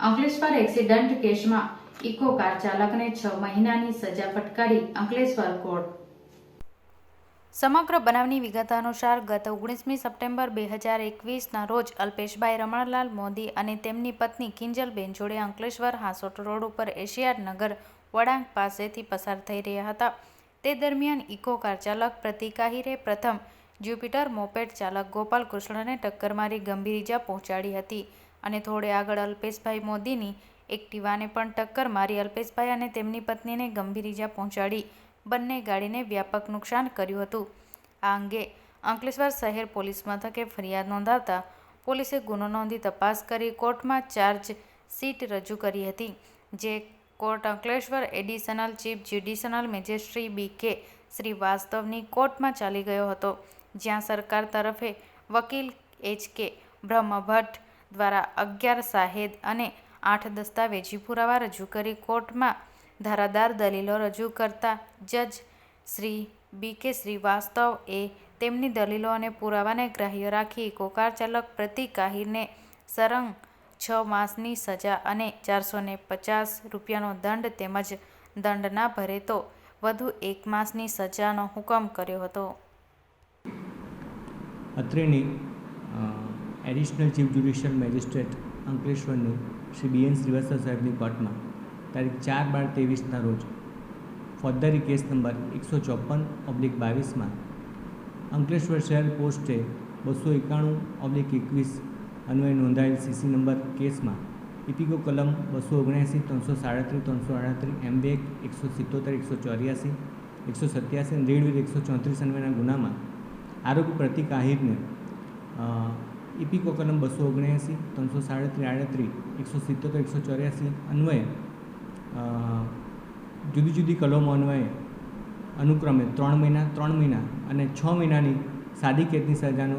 Ankleshwar accident કેસમાં eco car ચાલકને છ મહિનાની સજા ફટકારી અંકલેશ્વર કોર્ટ. સમગ્ર બનાવની વિગત અનુસાર ગત ઓગણીસમી સપ્ટેમ્બર બે હજાર એકવીસના રોજ અલ્પેશભાઈ રમણલાલ મોદી અને તેમની પત્ની કિંજલબેન જોડે અંકલેશ્વર હાંસોટ રોડ ઉપર એશિયાડ નગર વળાંક પાસેથી પસાર થઈ રહ્યા હતા. તે દરમિયાન ઇકો કાર ચાલક પ્રતિક આહિરે પ્રથમ જ્યુપિટર મોપેડ ચાલક ગોપાલ કૃષ્ણને ટક્કર મારી ગંભીર ઇજા પહોંચાડી હતી. અને થોડે આગળ અલ્પેશભાઈ મોદીની એક્ટિવાને પણ ટક્કર મારી અલ્પેશભાઈ અને તેમની પત્નીને ગંભીર ઇજા પહોંચાડી. બંને ગાડીને વ્યાપક નુકસાન કર્યું હતું. આ અંગે અંકલેશ્વર શહેર પોલીસ મથકે ફરિયાદ નોંધાવતા પોલીસે ગુનો નોંધી તપાસ કરી કોર્ટમાં ચાર્જ શીટ રજૂ કરી હતી, જે court Ankleshwar additional chief judicial magistrate B K શ્રીવાસ્તવની કોર્ટમાં ચાલી ગયો હતો, જ્યાં સરકાર તરફે વકીલ એચ કે બ્રહ્મભટ્ટ દ્વારા અગિયાર શાહેદ અને આઠ દસ્તાવેજી પુરાવા રજૂ કરી કોર્ટમાં ધારાદાર દલીલો રજૂ કરતા જજ શ્રી બી કે શ્રીવાસ્તવ એ તેમની દલીલો અને પુરાવાને ગ્રાહ્ય રાખી કોકાર ચાલક પ્રતિક આહિરને સરંગ છ માસની સજા અને ચારસો પચાસ રૂપિયાનો દંડ તેમજ દંડ ના ભરે તો વધુ એક માસની સજાનો હુકમ કર્યો હતો. અત્રેની એડિશનલ ચીફ જ્યુડિશિયલ મેજિસ્ટ્રેટ અંકલેશ્વરની શ્રી બી એન શ્રીવાસ્તવ સાહેબની કોર્ટમાં તારીખ ચાર બાર ત્રેવીસના રોજ, ફોજદારી કેસ નંબર એકસો ચોપન ઓબ્લિક બાવીસમાં, અંકલેશ્વર શહેર પોસ્ટે બસો એકાણું ઓબ્લિક એકવીસ અન્વયે નોંધાયેલ સીસી નંબર કેસમાં, ઇપિકો કલમ બસો ઓગણ્યાસી, ત્રણસો સાડત્રીસ, ત્રણસો અડત્રીસ એમ બે એકસો સિત્તોતેર, એકસો ચોર્યાસી, એકસો સત્યાસી અને રેડવીર એકસો ચોત્રીસ અન્વયના ગુનામાં આરોપી પ્રતિક આહિરને ઇપિકો કલમ બસો ઓગણએંસી, ત્રણસો સાડત્રીસ, આડત્રીસ, એકસો સિત્તોતેર, એકસો ચોર્યાસી, અન્વયે જુદી જુદી કલમો અન્વયે, અનુક્રમે ત્રણ મહિના ત્રણ મહિના અને છ મહિનાની સાદી કેદની સજાનો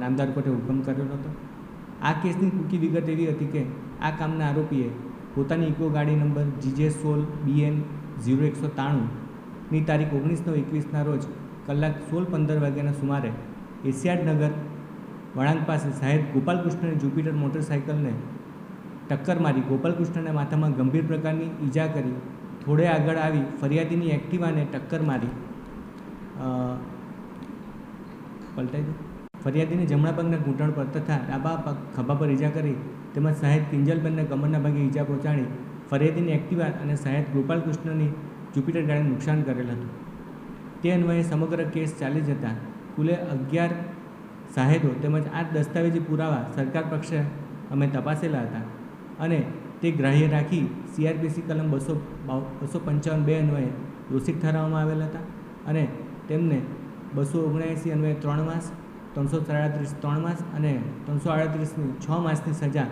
નામદાર કોર્ટે હુકમ કરેલો હતો. આ કેસની ટૂંકી વિગત એવી હતી કે આ કામના આરોપીએ પોતાની ઇકો ગાડી નંબર જીજે સોલ બીએન ઝીરો એકસો ત્રાણુંની તારીખ ઓગણીસ નવ એકવીસના રોજ કલાક સોળ પંદર વાગ્યાના સુમારે એશિયાડ નગર વળાંક પાસે સાહેબ ગોપાલકૃષ્ણની જુપિટર મોટરસાઇકલને ટક્કર મારી ગોપાલકૃષ્ણને માથામાં ગંભીર પ્રકારની ઈજા કરી, થોડે આગળ આવી, ફરિયાદીની એક્ટિવાને ટક્કર મારી. પલટાઈ દો. ફરિયાદીને જમણા પગના ઘૂંટણ પર તથા ડાબા પગ ખભા પર ઈજા કરી, તેમજ સાહેબ કિંજલબેનને કમરના ભાગે ઈજા પહોંચાડી, ફરિયાદીની એક્ટિવા અને સાહેબ ગોપાલકૃષ્ણની જુપિટર ગાડીને નુકસાન કરેલ હતું. તે અન્વયે સમગ્ર કેસ ચાલી જતાં કુલે અગિયાર સાહેદો તેમજ આ દસ્તાવેજી પુરાવા સરકાર પક્ષે અમે તપાસેલા હતા અને તે ગ્રાહ્ય રાખી સીઆરપીસી કલમ બસો બસો પંચાવન બે અન્વયે દોષિત ઠરાવવામાં આવેલા હતા અને તેમને બસો ઓગણએંસી અન્વયે ત્રણ માસ, ત્રણસો સાડત્રીસ ત્રણ માસ અને ત્રણસો આડત્રીસની છ માસની સજા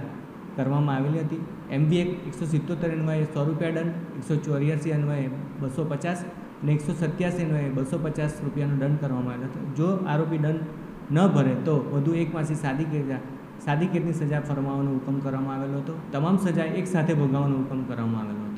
કરવામાં આવેલી હતી. એમબી એક એકસો સિત્તોતેર અન્વયે સો રૂપિયા દંડ, એકસો ચોર્યાસી અન્વયે બસો પચાસ અને એકસો સત્યાસી અન્વયે બસો પચાસ રૂપિયાનો દંડ કરવામાં આવેલો હતો. જો આરોપી દંડ ન ભરે તો વધુ એક માસી સાદી કેદા સાદી કેદની સજા ફરમાવવાનો હુકમ કરવામાં આવેલો હતો. તમામ સજા એક સાથે ભોગવવાનો હુકમ કરવામાં આવેલો